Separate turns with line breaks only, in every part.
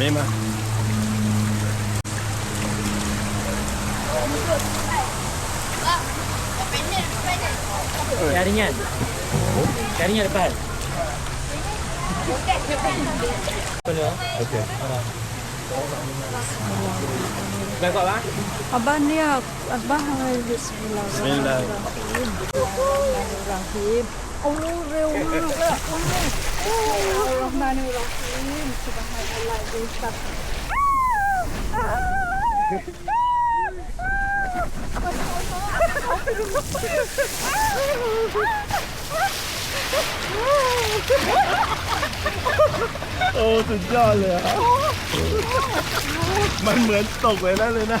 ไม่มา
Jaringan. Jaringan depan. Betul.
โอเค
Bengkok bang.
Abah ni Abah Bismillahirrahmanirrahim. Bismillahirrahmanirrahim. Oh, real maka. Bismillahirrahmanirrahim. Subhanallah. Ustaz. Ah!
โอ้สุดยอดเลยอะมันเหมือนตกไปแล้วเลยนะ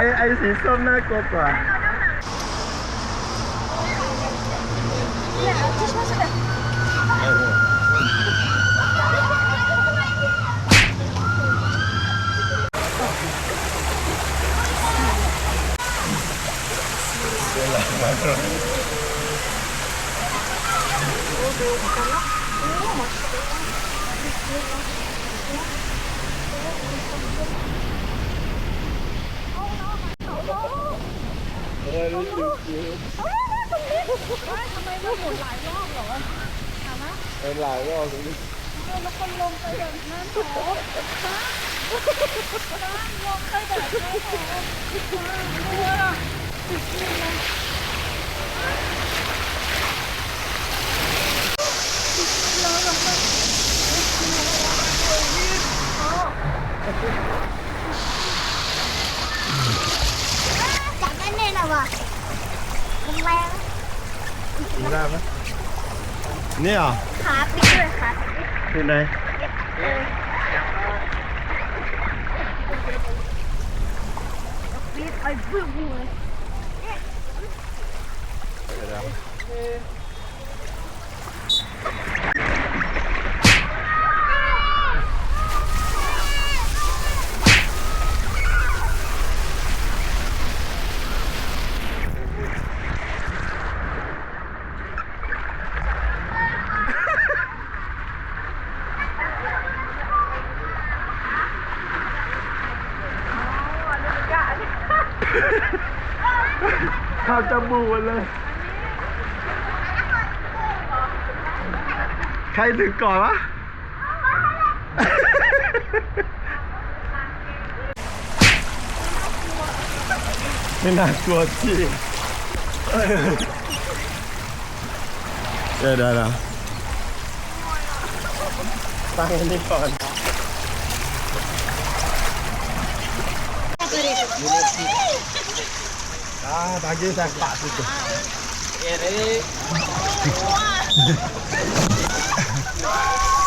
maaf aduh bismillahirrahmanirrahim แต่ไอ้นู่นน่ากลัวกว่า เอ้ไอ้สีส้มน่ายรอบเหรอหาเป็นหลายรอบเลย
แล้วคนลงไปแบบนั้นโถฮะลงไปแบบนั้นโถเรือ
จับได้แน่นอนว่ะมัน แรง
ดูได้ไหมนี่เหรอ
ขาปิดด้วยขาปิด
คือไหน
ปิดไอ้บึ้งเลย
ข้าวจมูกเลย ใครถึงก่อนวะ ไม่น่ากลัวที่เอ้ยเดี๋ยวเดี๋ยวตั้งอันนี้ก่อน 大姐，咱爸是
的。哎嘞！哇！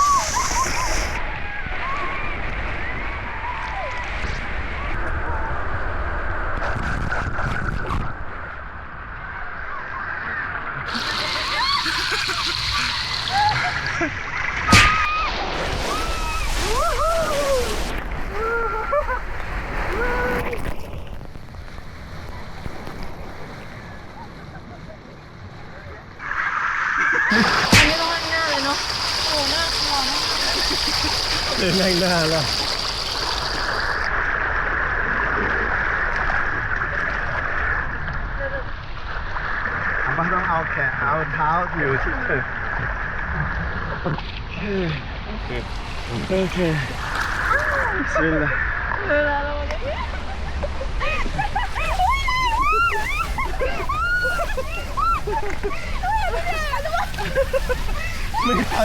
Lên anh ra rồi. Bác ต้องเอาแขนเอาเท้าอยู่ที่ตึกโอเคโอเคสิ้นละไม่ทันตั้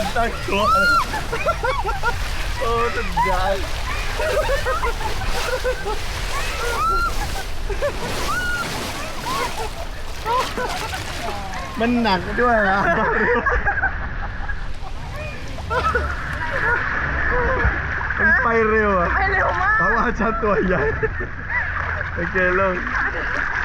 งตัวเลยโอ้สุดยอดมันหนักด้วยนะมันไปเร็วอะ
ไปเร็วมาก
เพราะว่าฉันตัวใหญ่ โอเคลง
เ